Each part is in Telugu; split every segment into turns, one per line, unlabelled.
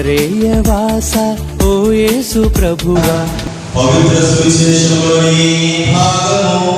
నజరేయ ఓ యేసు ప్రభువా.
పవిత్ర సువిశేషంలోని భాగము.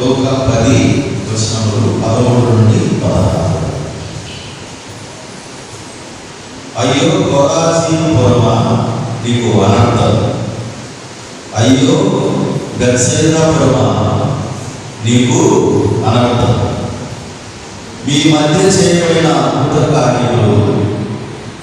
లోక పది వచనములు పదమూడు నుండి పదహారు. అయ్యో కొరాసీను పొరమా నీకు అనంతం. అయ్యో గత్సేనాపురమా నీకు అనర్థం మీ మధ్య చేయబడిన అద్భుత కార్యములు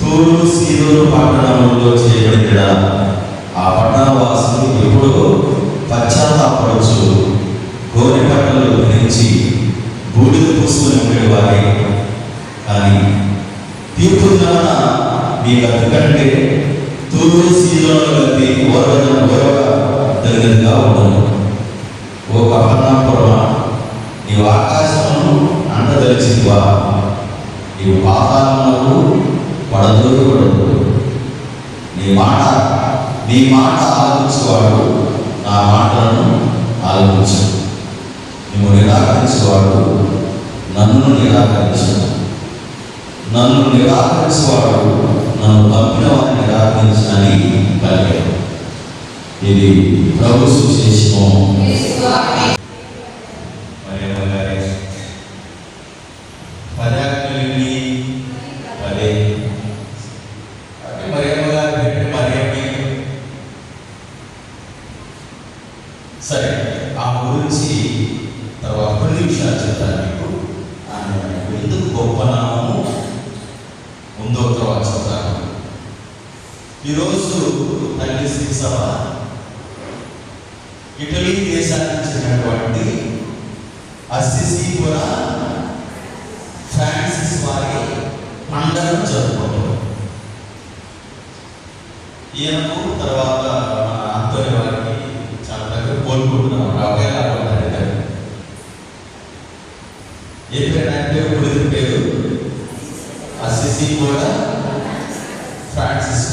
తూరు సీదోను పట్టణంలో చేయబడిన ఆ పట్టణ వాసులు ఎప్పుడూ పశ్చాత్తాపడచ్చు. గోనె పట్టణంలో ధరించి బూడిద పూసుకుని ఉండేవారే. కానీ తీర్పు దినాన మీకు అందుకంటే తూరు సీదోను కలిపి ఓరగా ఓరగ కలిగినదిగా ఉండదు ఓ కపర్ణాపురమ నీవు ఆకాశమును అండదలిచివా నీవు పాతాలను పడదోయబడదు నీ మాట నీ మాట ఆలోచించేవాడు నా మాటలను ఆలోచించు నువ్వు నిరాకరించేవాడు నన్ను నిరాకరించు నన్ను నిరాకరించేవాడు నన్ను పంపిన వారిని నిరాకరించని కలిగాడు ఇది ప్రభు సుశేషము మరియమ్మ గారి పదార్థాలని పదే అంటే మరియమ్మ గారు పెట్టిన మరియమ్మ సరే ఆ గురించి తర్వాత కొన్ని విషయాలు చెప్తాను మీకు ఆమె ఎందుకు గొప్ప నామము ఉందో తర్వాత చెప్తాను ఈరోజు తల్లి శ్రీ సభ ఇటలీ దేశానికి చెందినటువంటి అసిసి కూడా ఫ్రాన్సిస్ వారి అందరం చదువుకుంటాం ఈయనకు తర్వాత మన అంతోని వారికి చాలా దగ్గర కోలుకుంటున్నాం రాబోయే రాబోతారు ఇద్దరు ఏ పేరు ఆయన పేరు పేరు అసిసి కూడా ఫ్రాన్సిస్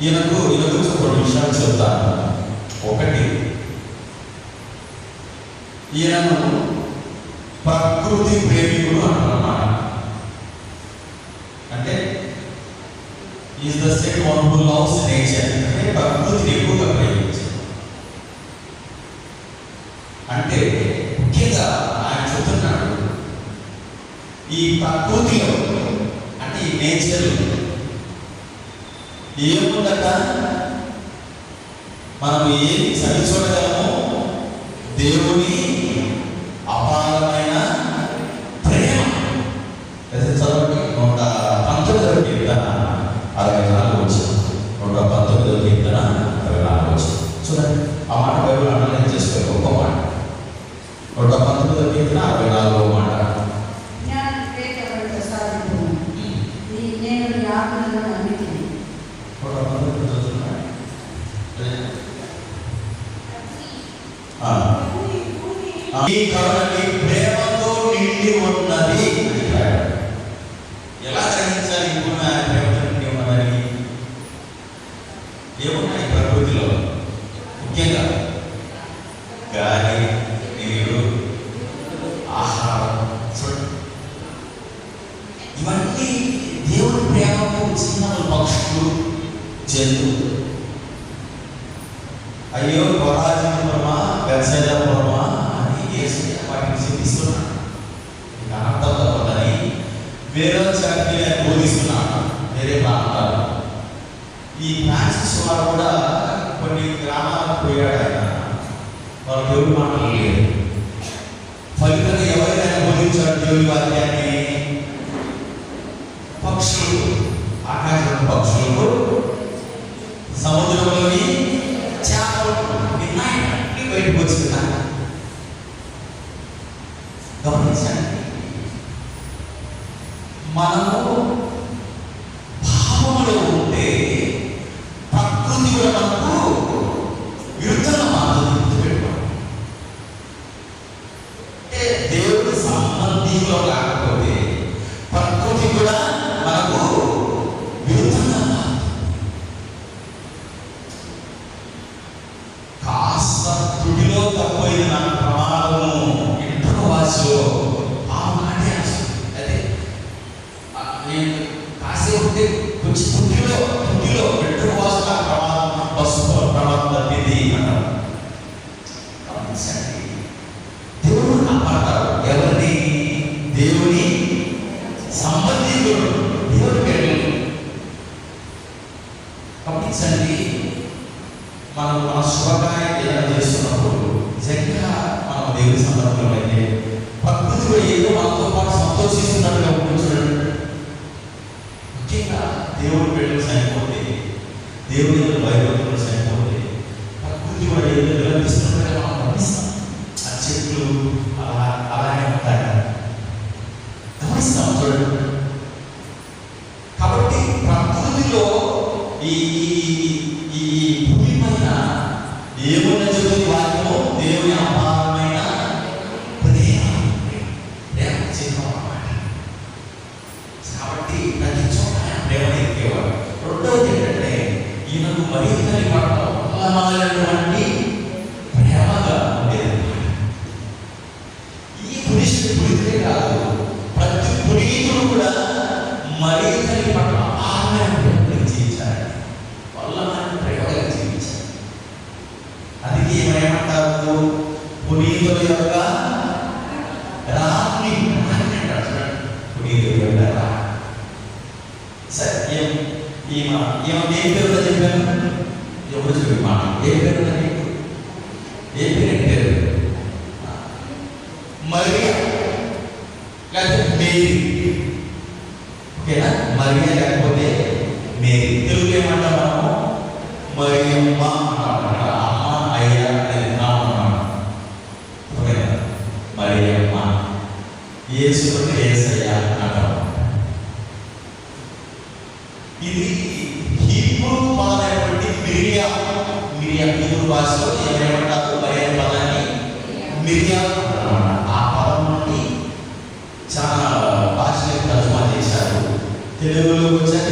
ఈయనకు ఈయన గురించి కొన్ని విషయాలు చెప్తాను ఒకటి ఈయనను ప్రకృతి ప్రేమి అంటారన్నమాట అంటే is the set one who loves nature అంటే ప్రకృతిని ఎక్కువగా ప్రేమించారు అంటే ముఖ్యంగా ఆయన చెప్తున్నాడు ఈ ప్రకృతిలో అంటే ఈ నేచర్ ఏముందట మనం ఏమి సరి చూడగలము దేవుని అయ్యో కొరాజపురమా గర్సజపురమా అని యేసు వాటిని చూపిస్తున్నాడు అర్థం తప్పదని వేరే చక్కని నేను బోధిస్తున్నాను వేరే ప్రాంతాలు ఈ ఫ్రాన్సిస్ వారు కూడా కొన్ని గ్రామాలకు పోయాడు ఆయన. వాళ్ళకి ఎవరు మాటలు లేదు ఫలితంగా ఎవరైనా బోధించాడు దేవుడి వాక్యాన్ని? పక్షులు ఆకాశంలో పక్షులు. సముద్రంలోని బయటకు వచ్చినాయి గమనించండి. మనము transport para a vida de చూడండి కాబట్టి ప్రకృతిలో ఈ ఈశ్వరు యొక్క రాత్రి అంటే సత్యం ఈ మాట్యం దేవుడు ఇది హీబ్రూ పదమైనటువంటి మిరియా మిరియా హీబ్రూ భాషలో ఏమేమంటారు మరే పదాన్ని మిరియా ఆ పదం నుండి చాలా భాషలకు చేశారు తెలుగులోకి వచ్చాక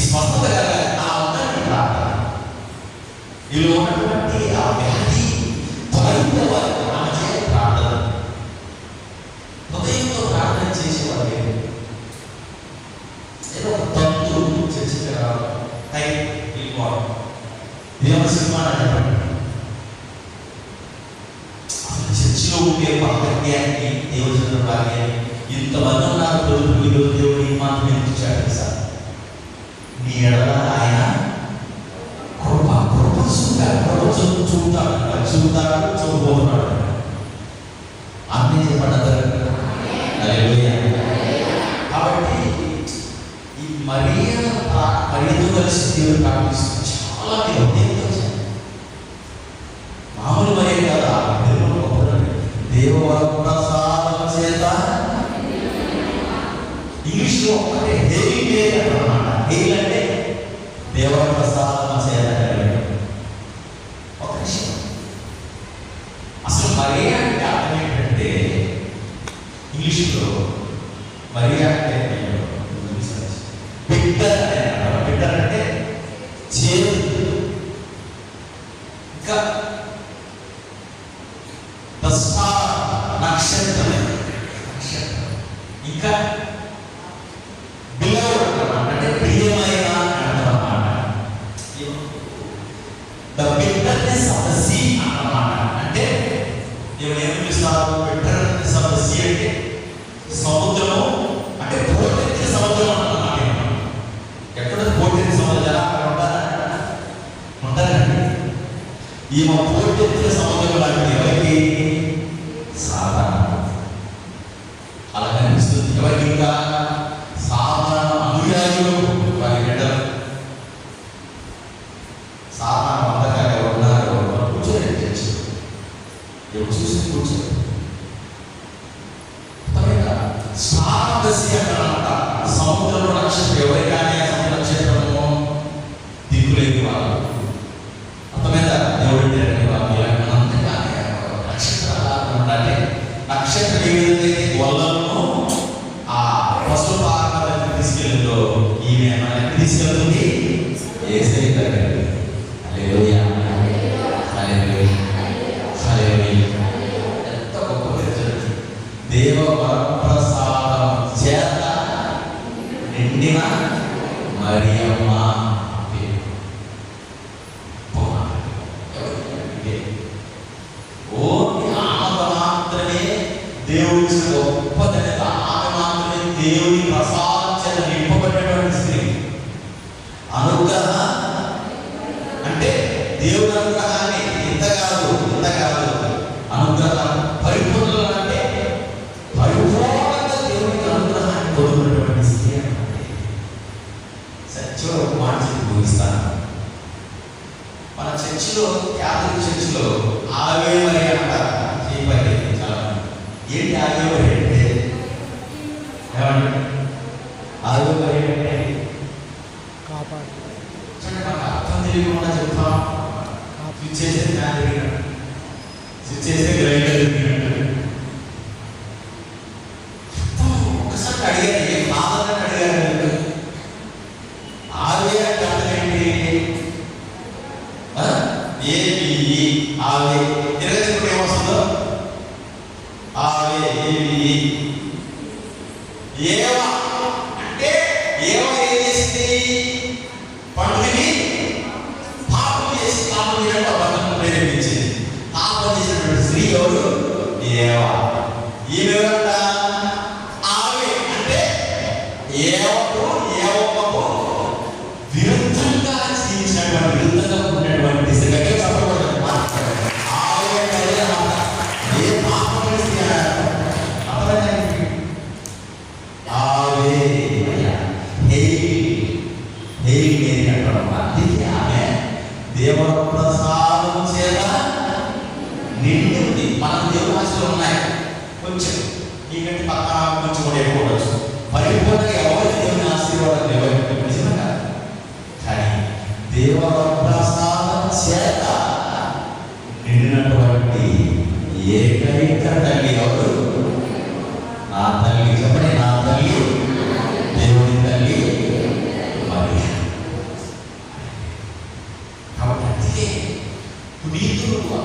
స్వస్థత
ఆ
ఉన్నాను వీళ్ళు ఉన్నటువంటి ఆ వ్యాధి తొలగిన వారు ఆమె చేయ ప్రార్థన హృదయంతో ప్రార్థన చేసేవారు ఏదో ఒక సినిమా చర్చిలో ఉండే భాగ్యాన్ని దేవుడు భాగ్యాన్ని ఇంతమంది ఉన్నారు దేవుడు దేవుడు ఈ మాత్రం ఎందుకు చేయాలి సార్. మీ ఎడల ఆయన కృప కృప చూశారు కృప చూ చూతాడు చూతాడు చూడబోతున్నాడు అన్నీ చెప్పండి కాబట్టి ఈ మరియ మరియతో కలిసి దేవుడు ప్రార్థిస్తుంది ಸಾಧಾರಣ ಅನುಯಾಯಿಗಳು 也比阿威 నీతులు కూడా.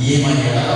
ఈమె ఎడల